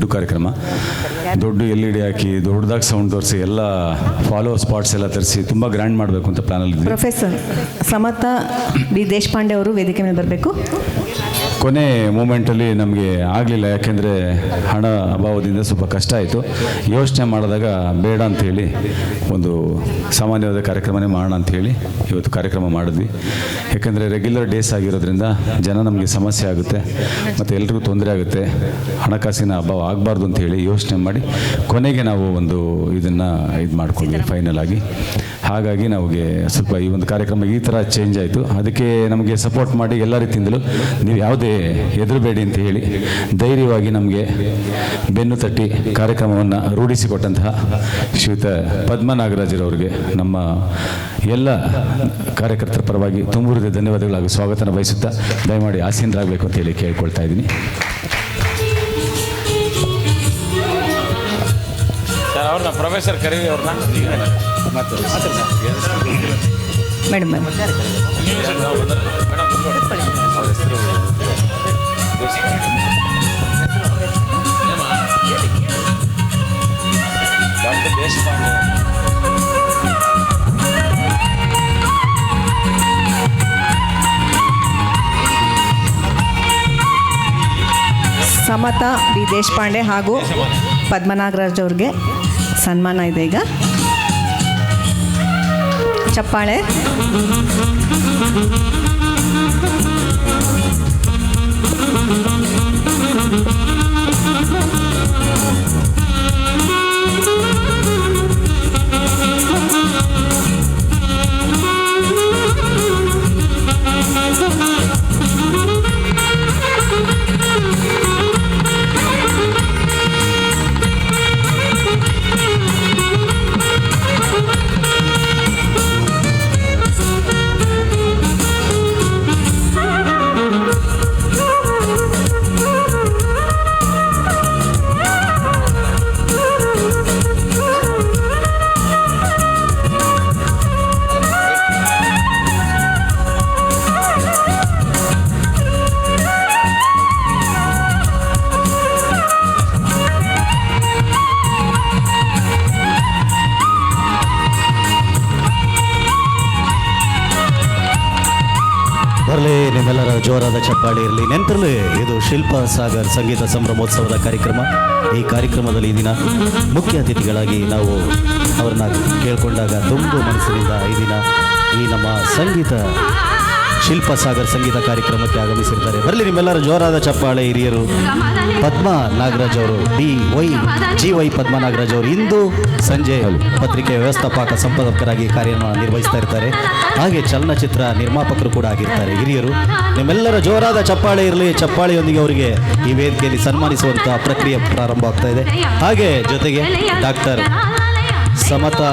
ದೊಡ್ಡ ಕಾರ್ಯಕ್ರಮ. ದೊಡ್ಡ ಎಲ್ ಇ ಡಿ ಹಾಕಿ, ದೊಡ್ಡದಾಗಿ ಸೌಂಡ್ ತೋರಿಸಿ, ಎಲ್ಲ ಫಾಲೋ ಸ್ಪಾಟ್ಸ್ ಎಲ್ಲ ತರಿಸಿ ತುಂಬ ಗ್ರ್ಯಾಂಡ್ ಮಾಡಬೇಕು ಅಂತ ಪ್ಲಾನಲ್ಲಿ ಪ್ರೊಫೆಸರ್ ಸಮತ ಬಿ ದೇಶಪಾಂಡೆ ಅವರು ವೇದಿಕೆ ಮೇಲೆ ಬರಬೇಕು. ಕೊನೆ ಮೂಮೆಂಟಲ್ಲಿ ನಮಗೆ ಆಗಲಿಲ್ಲ, ಯಾಕೆಂದರೆ ಹಣ ಅಭಾವದಿಂದ ಸ್ವಲ್ಪ ಕಷ್ಟ ಆಯಿತು. ಯೋಚನೆ ಮಾಡಿದಾಗ ಬೇಡ ಅಂಥೇಳಿ ಒಂದು ಸಾಮಾನ್ಯವಾದ ಕಾರ್ಯಕ್ರಮನೇ ಮಾಡೋಣ ಅಂಥೇಳಿ ಇವತ್ತು ಕಾರ್ಯಕ್ರಮ ಮಾಡಿದ್ವಿ. ಯಾಕೆಂದರೆ ರೆಗ್ಯುಲರ್ ಡೇಸ್ ಆಗಿರೋದ್ರಿಂದ ಜನ ನಮಗೆ ಸಮಸ್ಯೆ ಆಗುತ್ತೆ, ಮತ್ತು ಎಲ್ರಿಗೂ ತೊಂದರೆ ಆಗುತ್ತೆ, ಹಣಕಾಸಿನ ಅಭಾವ ಆಗಬಾರ್ದು ಅಂತ ಹೇಳಿ ಯೋಚನೆ ಮಾಡಿ ಕೊನೆಗೆ ನಾವು ಒಂದು ಇದನ್ನು ಇದು ಮಾಡ್ಕೊಂಡ್ವಿ ಫೈನಲ್ ಆಗಿ. ಹಾಗಾಗಿ ನಮಗೆ ಸ್ವಲ್ಪ ಈ ಒಂದು ಕಾರ್ಯಕ್ರಮ ಈ ಥರ ಚೇಂಜ್ ಆಯಿತು. ಅದಕ್ಕೆ ನಮಗೆ ಸಪೋರ್ಟ್ ಮಾಡಿ ಎಲ್ಲ ರೀತಿಯಿಂದಲೂ ನೀವು ಯಾವುದೇ ಹೆದರಬೇಡಿ ಅಂತ ಹೇಳಿ ಧೈರ್ಯವಾಗಿ ನಮಗೆ ಬೆನ್ನು ತಟ್ಟಿ ಕಾರ್ಯಕ್ರಮವನ್ನು ರೂಢಿಸಿಕೊಟ್ಟಂತಹ ಶ್ರೀಯುತ ಪದ್ಮ ನಾಗರಾಜರವ್ರಿಗೆ ನಮ್ಮ ಎಲ್ಲ ಕಾರ್ಯಕರ್ತರ ಪರವಾಗಿ ತುಂಬುರಿದ ಧನ್ಯವಾದಗಳು ಹಾಗೂ ಸ್ವಾಗತನ ಬಯಸುತ್ತಾ ದಯಮಾಡಿ ಆಸೀನರಾಗಬೇಕು ಅಂತ ಹೇಳಿ ಕೇಳ್ಕೊಳ್ತಾ ಇದ್ದೀನಿ. ಅವ್ರನ್ನ ಪ್ರೊಫೆಸರ್ ಕರೀವಿ ಅವ್ರನ್ನ. ಮೇಡಮ್ ಸಮತಾ ಸಮತ ದೇಶಪಾಂಡೆ ಹಾಗೂ ಪದ್ಮನಾಗರಾಜ್ ಅವ್ರಿಗೆ ಸನ್ಮಾನ ಇದೆ ಈಗ. ಚಪ್ಪಾಳೆ ಬರಲಿ ಜೋರಾದ ಚಪ್ಪಾಳೆ ಇರಲಿ. ನೆನಪಿರಲಿ, ಇದು ಶಿಲ್ಪಾ ಸಾಗರ್ ಸಂಗೀತ ಸಂಭ್ರಮೋತ್ಸವದ ಕಾರ್ಯಕ್ರಮ. ಈ ಕಾರ್ಯಕ್ರಮದಲ್ಲಿ ಈ ದಿನ ಮುಖ್ಯ ಅತಿಥಿಗಳಾಗಿ ನಾವು ಅವ್ರನ್ನ ಕೇಳಿಕೊಂಡಾಗ ತುಂಬ ಮನಸ್ಸಿನಿಂದ ಈ ದಿನ ಈ ನಮ್ಮ ಸಂಗೀತ ಶಿಲ್ಪ ಸಾಗರ್ ಸಂಗೀತ ಕಾರ್ಯಕ್ರಮಕ್ಕೆ ಆಗಮಿಸಿರ್ತಾರೆ ಬರಲಿ ನಿಮ್ಮೆಲ್ಲರ ಜೋರಾದ ಚಪ್ಪಾಳೆ ಹಿರಿಯರು. ಪದ್ಮ ನಾಗರಾಜ್ ಅವರು D Y G Y Padma Nagaraj ಅವರು ಇಂದು ಸಂಜೆ ಪತ್ರಿಕೆ ವ್ಯವಸ್ಥಾಪಕ ಸಂಪಾದಕರಾಗಿ ಕಾರ್ಯ ನಿರ್ವಹಿಸ್ತಾ ಇರ್ತಾರೆ. ಹಾಗೆ ಚಲನಚಿತ್ರ ನಿರ್ಮಾಪಕರು ಕೂಡ ಆಗಿರ್ತಾರೆ. ಹಿರಿಯರು, ನಿಮ್ಮೆಲ್ಲರ ಜೋರಾದ ಚಪ್ಪಾಳೆ ಇರಲಿ. ಚಪ್ಪಾಳೆಯೊಂದಿಗೆ ಅವರಿಗೆ ಈ ವೇದಿಕೆಯಲ್ಲಿ ಸನ್ಮಾನಿಸುವಂತಹ ಪ್ರಕ್ರಿಯೆ ಪ್ರಾರಂಭ ಆಗ್ತಾ ಇದೆ. ಹಾಗೆ ಜೊತೆಗೆ ಡಾಕ್ಟರ್ ಸಮತಾ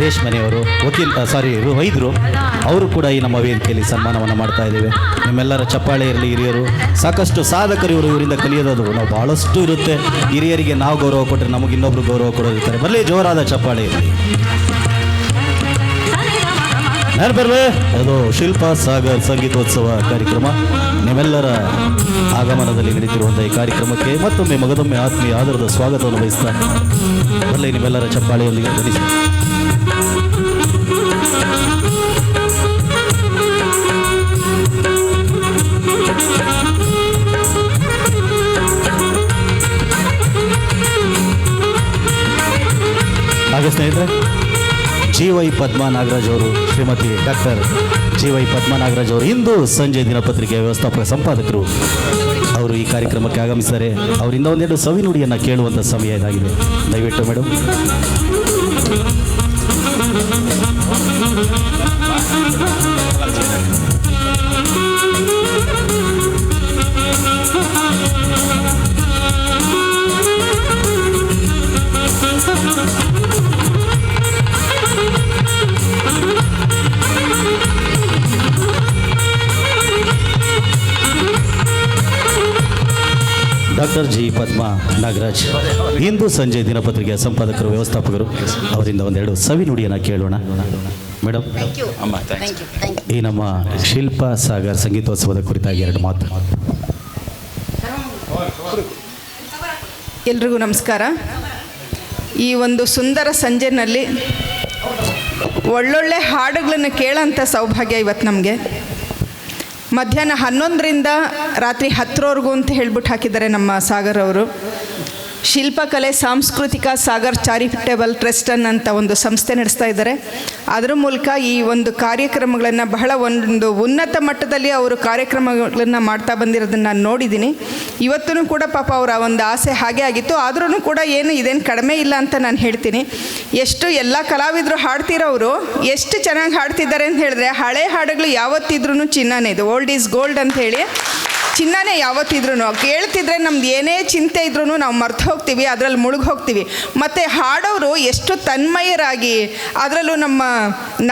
ದೇಶಮನೆಯವರು ವಕೀಲ್ ಸಾರಿ ವೈದ್ಯರು, ಅವರು ಕೂಡ ಈ ನಮ್ಮ ವೇದಿಕೆಯಲ್ಲಿ ಸನ್ಮಾನವನ್ನು ಮಾಡ್ತಾ ಇದ್ದೇವೆ. ನಿಮ್ಮೆಲ್ಲರ ಚಪ್ಪಾಳೆ ಇರಲಿ ಹಿರಿಯರು. ಸಾಕಷ್ಟು ಸಾಧಕರು ಇವರು ಇವರಿಂದ ಕಲಿಯೋದು ನಾವು ಭಾಳಷ್ಟು ಇರುತ್ತೆ. ಹಿರಿಯರಿಗೆ ನಾವು ಗೌರವ ಕೊಟ್ಟರೆ ನಮಗೆ ಇನ್ನೊಬ್ರು ಗೌರವ ಕೊಡೋದಿರ್ತಾರೆ ಬರಲಿ, ಜೋರಾದ ಚಪ್ಪಾಳೆ ಇರಲಿ. ಅದು ಶಿಲ್ಪ ಸಾಗರ್ ಸಂಗೀತೋತ್ಸವ ಕಾರ್ಯಕ್ರಮ. ನಿಮ್ಮೆಲ್ಲರ ಆಗಮನದಲ್ಲಿ ನಡೀತಿರುವಂಥ ಈ ಕಾರ್ಯಕ್ರಮಕ್ಕೆ ಮತ್ತೊಮ್ಮೆ ಮಗದೊಮ್ಮೆ ಆತ್ಮೀಯ ಆಧಾರದ ಸ್ವಾಗತವನ್ನು ಬಯಸ್ತಾ ಬರಲಿ, ನಿಮ್ಮೆಲ್ಲರ ಚಪ್ಪಾಳೆಯೊಂದಿಗೆ ಧ್ವನಿಸಿ. ಹಾಗೆ ಸ್ನೇಹಿತರೆ ಜಿ ವೈ ಪದ್ಮ ನಾಗರಾಜ್ ಅವರು, Shrimati doctor G Y Padma Nagaraj ಅವರು ಇಂದು ಸಂಜೆ ದಿನಪತ್ರಿಕೆ ವ್ಯವಸ್ಥಾಪಕ ಸಂಪಾದಕರು, ಅವರು ಈ ಕಾರ್ಯಕ್ರಮಕ್ಕೆ ಆಗಮಿಸಿದ್ದಾರೆ ಅವರಿಂದ ಒಂದೆರಡು ಸವಿ ನುಡಿಯನ್ನು ಕೇಳುವಂಥ ಸಮಯ ಇದಾಗಿದೆ. ದಯವಿಟ್ಟು ಮೇಡಮ್ ಪದ್ಮ ನಾಗರಾಜ್. ಇಂದು ಸಂಜೆ ದಿನಪತ್ರಿಕೆಯ ಸಂಪಾದಕರು ವ್ಯವಸ್ಥಾಪಕರು ಅವರಿಂದ ಒಂದೆರಡು ಸವಿ ನುಡಿಯನ್ನು ಕೇಳೋಣ. ಮೇಡಮ್ ಈ ನಮ್ಮ ಶಿಲ್ಪ ಸಾಗರ್ ಸಂಗೀತೋತ್ಸವದ ಕುರಿತಾಗಿ ಎರಡು ಮಾತು. ಎಲ್ರಿಗೂ ನಮಸ್ಕಾರ. ಈ ಒಂದು ಸುಂದರ ಸಂಜೆನಲ್ಲಿ ಒಳ್ಳೊಳ್ಳೆ ಹಾಡುಗಳನ್ನು ಕೇಳೋಂಥ ಸೌಭಾಗ್ಯ ಇವತ್ತು ನಮಗೆ. ಮಧ್ಯಾಹ್ನ ಹನ್ನೊಂದರಿಂದ ರಾತ್ರಿ ಹತ್ತರವರೆಗೂ ಅಂತ ಹೇಳ್ಬಿಟ್ಟು ಹಾಕಿದ್ದಾರೆ ನಮ್ಮ ಸಾಗರ್ ಅವರು. ಶಿಲ್ಪಕಲೆ, ಸಾಂಸ್ಕೃತಿಕ, ಸಾಗರ್ ಚಾರಿಟೇಬಲ್ ಟ್ರಸ್ಟ್ ಅನ್ನಂಥ ಒಂದು ಸಂಸ್ಥೆ ನಡೆಸ್ತಾ ಇದ್ದಾರೆ. ಅದರ ಮೂಲಕ ಈ ಒಂದು ಕಾರ್ಯಕ್ರಮಗಳನ್ನು ಬಹಳ ಒಂದು ಉನ್ನತ ಮಟ್ಟದಲ್ಲಿ ಅವರು ಕಾರ್ಯಕ್ರಮಗಳನ್ನು ಮಾಡ್ತಾ ಬಂದಿರೋದನ್ನು ನಾನು ನೋಡಿದ್ದೀನಿ. ಇವತ್ತೂ ಕೂಡ ಪಾಪ ಅವರ ಒಂದು ಆಸೆ ಹಾಗೆ ಆಗಿತ್ತು. ಆದ್ರೂ ಕೂಡ ಏನು ಇದೇನು ಕಡಿಮೆ ಇಲ್ಲ ಅಂತ ನಾನು ಹೇಳ್ತೀನಿ. ಎಷ್ಟು ಎಲ್ಲ ಕಲಾವಿದರು ಹಾಡ್ತಿರೋರು ಎಷ್ಟು ಚೆನ್ನಾಗಿ ಹಾಡ್ತಿದ್ದಾರೆ ಅಂತ ಹೇಳಿದ್ರೆ ಹಳೆ ಹಾಡುಗಳು ಯಾವತ್ತಿದ್ರೂ ಚಿನ್ನನೇ. ಇದು ಓಲ್ಡ್ ಈಸ್ ಗೋಲ್ಡ್ ಅಂತ ಹೇಳಿ ಚಿನ್ನನೇ ಯಾವತ್ತಿದ್ರೂ ಕೇಳ್ತಿದ್ರೆ ನಮ್ದು ಏನೇ ಚಿಂತೆ ಇದ್ರೂ ನಾವು ಮರ್ತು ಹೋಗ್ತೀವಿ, ಅದರಲ್ಲಿ ಮುಳುಗಿ ಹೋಗ್ತೀವಿ. ಮತ್ತು ಹಾಡೋರು ಎಷ್ಟು ತನ್ಮಯರಾಗಿ, ಅದರಲ್ಲೂ ನಮ್ಮ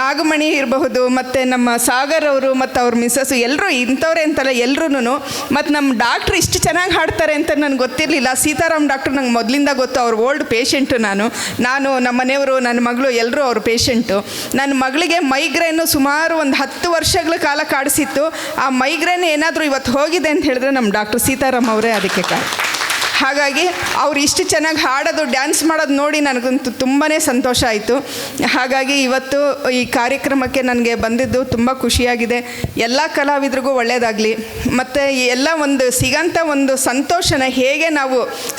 ನಾಗಮಣಿ ಇರಬಹುದು, ಮತ್ತು ನಮ್ಮ ಸಾಗರ್ ಅವರು ಮತ್ತು ಅವ್ರ ಮಿಸ್ಸಸ್ಸು ಎಲ್ಲರೂ ಇಂಥವ್ರೆ ಅಂತಲ್ಲ ಎಲ್ಲರೂ ಮತ್ತು ನಮ್ಮ ಡಾಕ್ಟ್ರು ಇಷ್ಟು ಚೆನ್ನಾಗಿ ಹಾಡ್ತಾರೆ ಅಂತ ನನಗೆ ಗೊತ್ತಿರಲಿಲ್ಲ. ಸೀತಾರಾಮ್ ಡಾಕ್ಟ್ರು ನಂಗೆ ಮೊದಲಿಂದ ಗೊತ್ತು, ಅವ್ರ ಓಲ್ಡ್ ಪೇಷೆಂಟು ನಾನು. ನಾನು ನಮ್ಮ ಮನೆಯವರು, ನನ್ನ ಮಗಳು ಎಲ್ಲರೂ ಅವ್ರ ಪೇಷಂಟು. ನನ್ನ ಮಗಳಿಗೆ ಮೈಗ್ರೇನು ಸುಮಾರು ಒಂದು ಹತ್ತು ವರ್ಷಗಳ ಕಾಲ ಕಾಡಿಸಿತ್ತು. ಆ ಮೈಗ್ರೇನ್ ಏನಾದರೂ ಇವತ್ತು ಹೋಗಿದೆ ಅಂತ ಹೇಳಿದ್ರೆ ನಮ್ಮ ಡಾಕ್ಟರ್ ಸೀತಾರಾಮ್ ಅವರೇ ಅದಕ್ಕೆ ಕಾರಣ. ಹಾಗಾಗಿ ಅವ್ರು ಇಷ್ಟು ಚೆನ್ನಾಗಿ ಹಾಡೋದು ಡ್ಯಾನ್ಸ್ ಮಾಡೋದು ನೋಡಿ ನನಗಂತೂ ತುಂಬಾ ಸಂತೋಷ ಆಯಿತು. ಹಾಗಾಗಿ ಇವತ್ತು ಈ ಕಾರ್ಯಕ್ರಮಕ್ಕೆ ನನಗೆ ಬಂದಿದ್ದು ತುಂಬ ಖುಷಿಯಾಗಿದೆ. ಎಲ್ಲ ಕಲಾವಿದ್ರಿಗೂ ಒಳ್ಳೆಯದಾಗಲಿ ಮತ್ತು ಎಲ್ಲ ಒಂದು ಸಿಗಂಥ ಒಂದು ಸಂತೋಷನ ಹೇಗೆ ನಾವು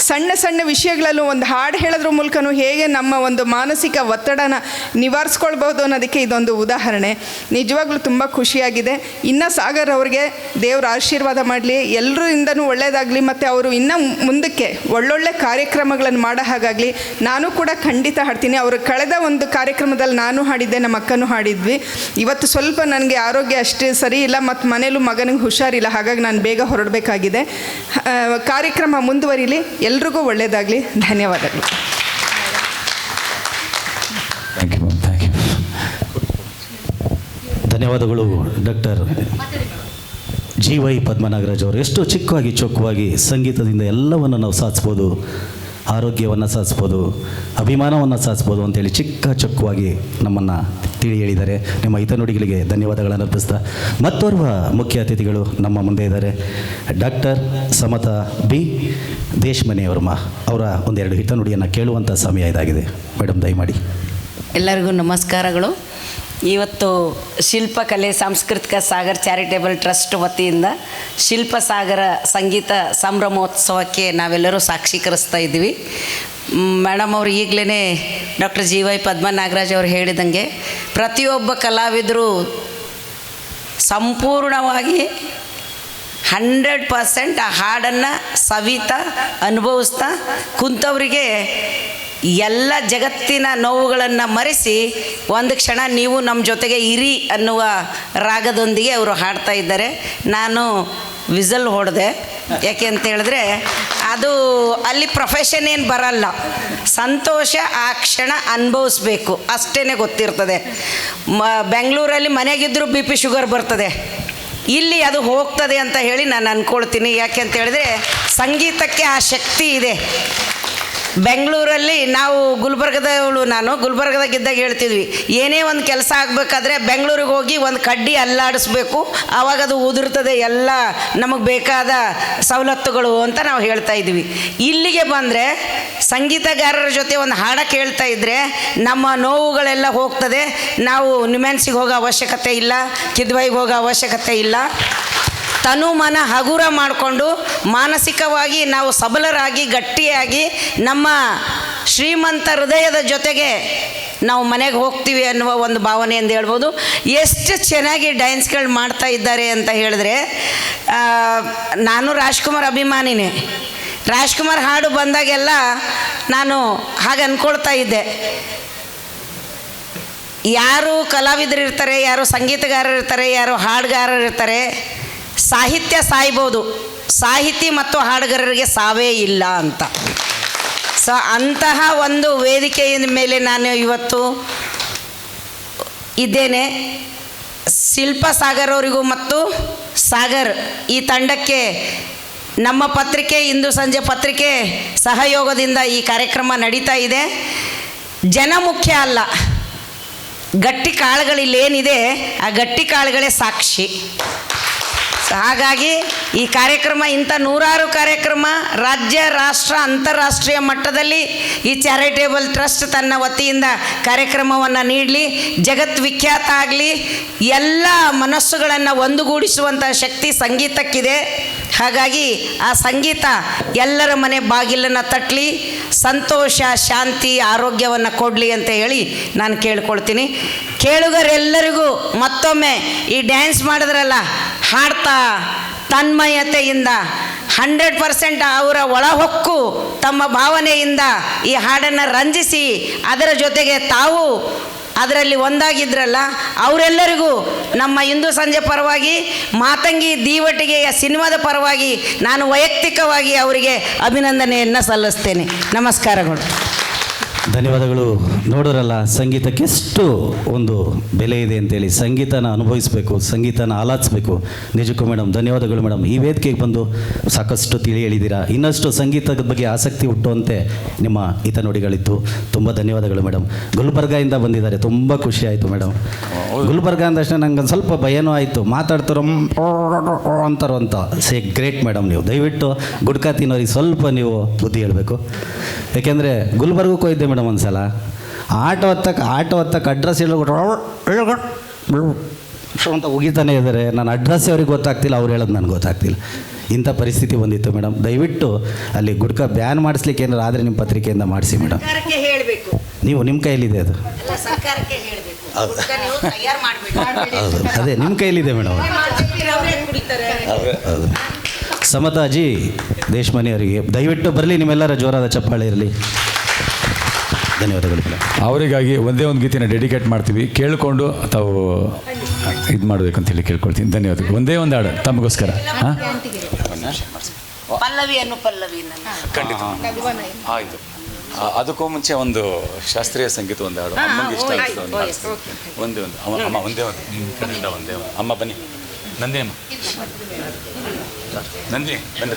ಸಣ್ಣ ಸಣ್ಣ ವಿಷಯಗಳಲ್ಲೂ ಒಂದು ಹಾಡು ಹೇಳೋದ್ರ ಮೂಲಕನೂ ಹೇಗೆ ನಮ್ಮ ಒಂದು ಮಾನಸಿಕ ಒತ್ತಡನ ನಿವಾರಿಸ್ಕೊಳ್ಬೋದು ಅನ್ನೋದಕ್ಕೆ ಇದೊಂದು ಉದಾಹರಣೆ. ನಿಜವಾಗ್ಲೂ ತುಂಬ ಖುಷಿಯಾಗಿದೆ. ಇನ್ನು ಸಾಗರ್ ಅವ್ರಿಗೆ ದೇವರ ಆಶೀರ್ವಾದ ಮಾಡಲಿ. ಎಲ್ಲರಿಂದನೂ ಒಳ್ಳೆಯದಾಗಲಿ ಮತ್ತು ಅವರು ಇನ್ನೂ ಮುಂದಕ್ಕೆ ಒಳ್ಳೊಳ್ಳೆ ಕಾರ್ಯಕ್ರಮಗಳನ್ನು ಮಾಡೋ ಹಾಗಾಗಲಿ, ನಾನು ಕೂಡ ಖಂಡಿತ ಹಾಡ್ತೀನಿ. ಅವರು ಕಳೆದ ಒಂದು ಕಾರ್ಯಕ್ರಮದಲ್ಲಿ ನಾನು ಹಾಡಿದ್ದೆ, ನಮ್ಮ ಅಕ್ಕನೂ ಹಾಡಿದ್ವಿ. ಇವತ್ತು ಸ್ವಲ್ಪ ನನಗೆ ಆರೋಗ್ಯ ಅಷ್ಟೇ ಸರಿ ಇಲ್ಲ, ಮತ್ತು ಮನೇಲೂ ಮಗನಿಗೆ ಹುಷಾರಿಲ್ಲ, ಹಾಗಾಗಿ ನಾನು ಬೇಗ ಹೊರಡಬೇಕಾಗಿದೆ. ಕಾರ್ಯಕ್ರಮ ಮುಂದುವರಿಲಿ. ಎಲ್ರಿಗೂ ಒಳ್ಳೆಯದಾಗಲಿ ಧನ್ಯವಾದಗಳು. ಧನ್ಯವಾದಗಳು, ಡಾಕ್ಟರ್. ಜಿ ವೈ ಪದ್ಮನಾಗರಾಜ್ ಅವರು ಎಷ್ಟು ಚಿಕ್ಕವಾಗಿ, ಚೊಕ್ಕವಾಗಿ ಸಂಗೀತದಿಂದ ಎಲ್ಲವನ್ನು ನಾವು ಸಾಧಿಸ್ಬೋದು, ಆರೋಗ್ಯವನ್ನು ಸಾಧಿಸ್ಬೋದು, ಅಭಿಮಾನವನ್ನು ಸಾಧಿಸ್ಬೋದು ಅಂತೇಳಿ ಚಿಕ್ಕ, ಚೊಕ್ಕವಾಗಿ ನಮ್ಮನ್ನು ತಿಳಿ ಹೇಳಿದ್ದಾರೆ. ನಿಮ್ಮ ಹಿತನುಡಿಗಳಿಗೆ ಧನ್ಯವಾದಗಳನ್ನು ಅರ್ಪಿಸ್ತಾ ಮತ್ತೋರ್ವ ಮುಖ್ಯ ಅತಿಥಿಗಳು ನಮ್ಮ ಮುಂದೆ ಇದ್ದಾರೆ. ಡಾಕ್ಟರ್ ಸಮತಾ ಬಿ ದೇಶಮನೆಯವರ್ಮ ಅವರ ಒಂದೆರಡು ಹಿತನುಡಿಯನ್ನು ಕೇಳುವಂಥ ಸಮಯ ಇದಾಗಿದೆ. ಮೇಡಮ್ ದಯಮಾಡಿ. ಎಲ್ಲರಿಗೂ ನಮಸ್ಕಾರಗಳು. ಇವತ್ತು ಶಿಲ್ಪಕಲೆ ಸಾಂಸ್ಕೃತಿಕ ಸಾಗರ್ ಚಾರಿಟೇಬಲ್ ಟ್ರಸ್ಟ್ ವತಿಯಿಂದ ಶಿಲ್ಪ ಸಾಗರ ಸಂಗೀತ ಸಂಭ್ರಮೋತ್ಸವಕ್ಕೆ ನಾವೆಲ್ಲರೂ ಸಾಕ್ಷೀಕರಿಸ್ತಾ ಇದ್ದೀವಿ. ಮೇಡಮ್ ಅವರು ಈಗಲೇ doctor G Y Padma Nagaraj ಅವರು ಹೇಳಿದಂಗೆ ಪ್ರತಿಯೊಬ್ಬ ಕಲಾವಿದರು ಸಂಪೂರ್ಣವಾಗಿ ಹಂಡ್ರೆಡ್ ಪರ್ಸೆಂಟ್ ಆ ಹಾಡನ್ನು ಸವಿತಾ, ಅನುಭವಿಸ್ತಾ ಕುಂತವರಿಗೆ ಎಲ್ಲ ಜಗತ್ತಿನ ನೋವುಗಳನ್ನು ಮರೆಸಿ ಒಂದು ಕ್ಷಣ ನೀವು ನಮ್ಮ ಜೊತೆಗೆ ಇರಿ ಅನ್ನುವ ರಾಗದೊಂದಿಗೆ ಅವರು ಹಾಡ್ತಾ ಇದ್ದಾರೆ. ನಾನು ವಿಸಲ್ ಹೊಡೆದೆ. ಯಾಕೆ ಅಂತ ಹೇಳಿದ್ರೆ ಅದು ಅಲ್ಲಿ ಪ್ರೊಫೆಷನ್ ಏನು ಬರಲ್ಲ. ಸಂತೋಷ ಆ ಕ್ಷಣ ಅನುಭವಿಸ್ಬೇಕು. ಅಷ್ಟೇ ಗೊತ್ತಿರ್ತದೆ. ಮ, ಬೆಂಗಳೂರಲ್ಲಿ ಮನೆಗಿದ್ದರೂ ಬಿ ಪಿ ಶುಗರ್ ಬರ್ತದೆ. ಇಲ್ಲಿ ಅದು ಹೋಗ್ತದೆ ಅಂತ ಹೇಳಿ ನಾನು ಅಂದ್ಕೊಳ್ತೀನಿ ಯಾಕೆ ಅಂತ ಹೇಳಿದ್ರೆ ಸಂಗೀತಕ್ಕೆ ಆ ಶಕ್ತಿ ಇದೆ. ಬೆಂಗಳೂರಲ್ಲಿ ನಾವು ಗುಲ್ಬರ್ಗದವಳು ನಾನು, ಗುಲ್ಬರ್ಗದಾಗಿದ್ದಾಗ ಹೇಳ್ತಿದ್ವಿ, ಏನೇ ಒಂದು ಕೆಲಸ ಆಗಬೇಕಾದ್ರೆ ಬೆಂಗಳೂರಿಗೆ ಹೋಗಿ ಒಂದು ಕಡ್ಡಿ ಅಲ್ಲಾಡಿಸ್ಬೇಕು ಆವಾಗ ಅದು ಉದುರ್ತದೆ, ಎಲ್ಲ ನಮಗೆ ಬೇಕಾದ ಸವಲತ್ತುಗಳು ಅಂತ ನಾವು ಹೇಳ್ತಾ ಇದ್ವಿ. ಇಲ್ಲಿಗೆ ಬಂದರೆ ಸಂಗೀತಗಾರರ ಜೊತೆ ಒಂದು ಹಾಡ ಕೇಳ್ತಾ ಇದ್ದರೆ ನಮ್ಮ ನೋವುಗಳೆಲ್ಲ ಹೋಗ್ತದೆ, ನಾವು ನಿಮೆನ್ಸಿಗೆ ಹೋಗೋ ಅವಶ್ಯಕತೆ ಇಲ್ಲ ಕಿದ್ವೈಗೆ ಹೋಗೋ ಅವಶ್ಯಕತೆ ಇಲ್ಲ. ತನು ಮನ ಹಗುರ ಮಾಡಿಕೊಂಡು ಮಾನಸಿಕವಾಗಿ ನಾವು ಸಬಲರಾಗಿ, ಗಟ್ಟಿಯಾಗಿ ನಮ್ಮ ಶ್ರೀಮಂತ ಹೃದಯದ ಜೊತೆಗೆ ನಾವು ಮನೆಗೆ ಹೋಗ್ತೀವಿ ಅನ್ನುವ ಒಂದು ಭಾವನೆ ಎಂದು ಹೇಳ್ಬೋದು. ಎಷ್ಟು ಚೆನ್ನಾಗಿ ಡ್ಯಾನ್ಸ್ಗಳು ಮಾಡ್ತಾ ಇದ್ದಾರೆ ಅಂತ ಹೇಳಿದ್ರೆ ನಾನು ರಾಜ್ಕುಮಾರ್ ಅಭಿಮಾನಿನೇ. ರಾಜ್ಕುಮಾರ್ ಹಾಡು ಬಂದಾಗೆಲ್ಲ ನಾನು ಹಾಗೆ ಅಂದ್ಕೊಳ್ತಾ ಇದ್ದೆ. ಯಾರು ಕಲಾವಿದರು ಇರ್ತಾರೆ ಯಾರು ಸಂಗೀತಗಾರರು ಇರ್ತಾರೆ ಯಾರು ಹಾಡುಗಾರರು ಇರ್ತಾರೆ ಸಾಹಿತ್ಯ ಸಾಯ್ಬೋದು. ಸಾಹಿತಿ ಮತ್ತು ಹಾಡುಗಾರರಿಗೆ ಸಾವೇ ಇಲ್ಲ ಅಂತ. ಸೊ ಅಂತಹ ಒಂದು ವೇದಿಕೆಯ ಮೇಲೆ ನಾನು ಇವತ್ತು ಇದ್ದೇನೆ. ಶಿಲ್ಪ ಸಾಗರ್ ಅವರಿಗೂ ಮತ್ತು ಸಾಗರ್ ಈ ತಂಡಕ್ಕೆ ನಮ್ಮ ಪತ್ರಿಕೆ, ಇಂದು ಸಂಜೆ ಪತ್ರಿಕೆ ಸಹಯೋಗದಿಂದ ಈ ಕಾರ್ಯಕ್ರಮ ನಡೀತಾ ಇದೆ. ಜನ ಮುಖ್ಯ ಅಲ್ಲ. ಗಟ್ಟಿ ಕಾಳುಗಳಿಲ್ಲೇನಿದೆ. ಆ ಗಟ್ಟಿ ಕಾಳುಗಳೇ ಸಾಕ್ಷಿ. ಹಾಗಾಗಿ ಈ ಕಾರ್ಯಕ್ರಮ, ಇಂಥ ನೂರಾರು ಕಾರ್ಯಕ್ರಮ ರಾಜ್ಯ, ರಾಷ್ಟ್ರ, ಅಂತಾರಾಷ್ಟ್ರೀಯ ಮಟ್ಟದಲ್ಲಿ ಈ ಚಾರಿಟೇಬಲ್ ಟ್ರಸ್ಟ್ ತನ್ನ ವತಿಯಿಂದ ಕಾರ್ಯಕ್ರಮವನ್ನು ನೀಡಲಿ. ಜಗತ್ ವಿಖ್ಯಾತ ಆಗಲಿ, ಎಲ್ಲ ಮನಸ್ಸುಗಳನ್ನು ಒಂದುಗೂಡಿಸುವಂಥ ಶಕ್ತಿ ಸಂಗೀತಕ್ಕಿದೆ. ಹಾಗಾಗಿ ಆ ಸಂಗೀತ ಎಲ್ಲರ ಮನೆ ಬಾಗಿಲನ್ನು ತಟ್ಟಲಿ ಸಂತೋಷ, ಶಾಂತಿ, ಆರೋಗ್ಯವನ್ನು ಕೊಡಲಿ ಅಂತ ಹೇಳಿ ನಾನು ಕೇಳ್ಕೊಳ್ತೀನಿ. ಕೇಳುಗರೆಲ್ಲರಿಗೂ ಮತ್ತೊಮ್ಮೆ ಈ ಡ್ಯಾನ್ಸ್ ಮಾಡಿದ್ರಲ್ಲ ಹಾಡ್ತಾ ತನ್ಮಯತೆಯಿಂದ ಹಂಡ್ರೆಡ್ ಪರ್ಸೆಂಟ್ ಅವರ ಒಳಹೊಕ್ಕು ತಮ್ಮ ಭಾವನೆಯಿಂದ ಈ ಹಾಡನ್ನು ರಂಜಿಸಿ ಅದರ ಜೊತೆಗೆ ತಾವು ಅದರಲ್ಲಿ ಒಂದಾಗಿದ್ರಲ್ಲ, ಅವರೆಲ್ಲರಿಗೂ ನಮ್ಮ ಹಿಂದೂ ಸಂಜೆ ಪರವಾಗಿ, ಮಾತಂಗಿ ದೀವಟಿಗೆಯ ಸಿನಿಮಾದ ಪರವಾಗಿ ನಾನು ವೈಯಕ್ತಿಕವಾಗಿ ಅವರಿಗೆ ಅಭಿನಂದನೆಯನ್ನು ಸಲ್ಲಿಸ್ತೇನೆ. ನಮಸ್ಕಾರಗಳು. ಧನ್ಯವಾದಗಳು. ನೋಡೋರಲ್ಲ ಸಂಗೀತಕ್ಕೆ ಎಷ್ಟು ಒಂದು ಬೆಲೆ ಇದೆ ಅಂತೇಳಿ. ಸಂಗೀತನ ಅನುಭವಿಸಬೇಕು ಸಂಗೀತನ ಆಲಾದಿಸಬೇಕು ನಿಜಕ್ಕೂ ಮೇಡಮ್ ಧನ್ಯವಾದಗಳು ಮೇಡಮ್ ಈ ವೇದಿಕೆಗೆ ಬಂದು ಸಾಕಷ್ಟು ತಿಳಿ ಹೇಳಿದ್ದೀರಾ? ಇನ್ನಷ್ಟು ಸಂಗೀತದ ಬಗ್ಗೆ ಆಸಕ್ತಿ ಹುಟ್ಟುವಂತೆ ನಿಮ್ಮ ಹಿತನುಡಿಗಳಿತ್ತು ತುಂಬ ಧನ್ಯವಾದಗಳು ಮೇಡಮ್ ಗುಲ್ಬರ್ಗಾಯಿಂದ ಬಂದಿದ್ದಾರೆ. ತುಂಬ ಖುಷಿ ಆಯಿತು ಮೇಡಮ್ ಗುಲ್ಬರ್ಗ ಅಂದ ತಕ್ಷಣ ನಂಗೆ ಒಂದು ಸ್ವಲ್ಪ ಭಯನೂ ಆಯಿತು. ಮಾತಾಡ್ತಾರೋ ಅಂತಾರೋ ಅಂತ. ಸೇ ಗ್ರೇಟ್ ಮೇಡಮ್ ನೀವು. ದಯವಿಟ್ಟು ಗುಡ್ಕಾ ತಿನ್ನೋರಿಗೆ ಸ್ವಲ್ಪ ನೀವು ಬುದ್ಧಿ ಹೇಳಬೇಕು. ಯಾಕೆಂದರೆ ಗುಲ್ಬರ್ಗಕ್ಕೆ ಹೋಗಿದ್ದೆ ಮೇಡಮ್ ಒಂದು ಸಲ ಆಟೋ ಹತ್ತಕ್ಕೆ ಆಟೋ ಹತ್ತಕ್ಕೆ ಅಡ್ರೆಸ್ ಹೇಳ್ಬಿಟ್ಟು ಅಂತ ಉಗಿತಾನೆ ಇದ್ದಾರೆ ನನ್ನ ಅಡ್ರೆಸ್ ಅವ್ರಿಗೆ ಗೊತ್ತಾಗ್ತಿಲ್ಲ ಅವ್ರು ಹೇಳೋದು ನನಗೆ ಗೊತ್ತಾಗ್ತಿಲ್ಲ. ಇಂಥ ಪರಿಸ್ಥಿತಿ ಬಂದಿತ್ತು ಮೇಡಮ್. ದಯವಿಟ್ಟು ಅಲ್ಲಿ ಗುಡ್ಕ ಬ್ಯಾನ್ ಮಾಡಿಸ್ಲಿಕ್ಕೆ ಏನಾರು ಆದರೆ ನಿಮ್ಮ ಪತ್ರಿಕೆಯಿಂದ ಮಾಡಿಸಿ ಮೇಡಮ್. ನೀವು ನಿಮ್ಮ ಕೈಲಿದೆ ಅದು. ಹೌದು. ಅದೇ ನಿಮ್ಮ ಕೈಲಿದೆ ಮೇಡಮ್ ಹೌದು. ಸಮತಾಜಿ ದೇಶಮನಿ ಅವರಿಗೆ ದಯವಿಟ್ಟು ಬರಲಿ ನಿಮ್ಮೆಲ್ಲರ ಜೋರಾದ ಚಪ್ಪಾಳೆ ಇರಲಿ. ಧನ್ಯವಾದಗಳು. ಅವರಿಗಾಗಿ ಒಂದೇ ಒಂದು ಗೀತೆನ ಡೆಡಿಕೇಟ್ ಮಾಡ್ತೀವಿ. ಕೇಳಿಕೊಂಡು ತಾವು ಇದು ಮಾಡಬೇಕು ಅಂತೇಳಿ ಕೇಳ್ಕೊಳ್ತೀನಿ. ಧನ್ಯವಾದಗಳು. ಒಂದೇ ಒಂದು ಹಾಡು ತಮಗೋಸ್ಕರ. ಹಾಂ? ಪಲ್ಲವಿಯನ್ನು ಪಲ್ಲವಿಯನ್ನು ಖಂಡಿತ. ಆಯಿತು. ಅದಕ್ಕೂ ಮುಂಚೆ ಒಂದು ಶಾಸ್ತ್ರೀಯ ಸಂಗೀತ ಒಂದು ಹಾಡು. ಅಮ್ಮಂಗೆ ಇಷ್ಟ ಆಯ್ತು ಒಂದು ಹಾಡು. ಒಂದೇ ಒಂದು. ಅಮ್ಮ ಒಂದೇ ಒಂದು. ನಿಮ್ಮ ಕಡೆಯಿಂದ ಒಂದೇ ಒಂದು. ಅಮ್ಮ ಬನ್ನಿ. ನಂದಿ ಅಮ್ಮ. ನಂದಿ ಬನ್ನಿ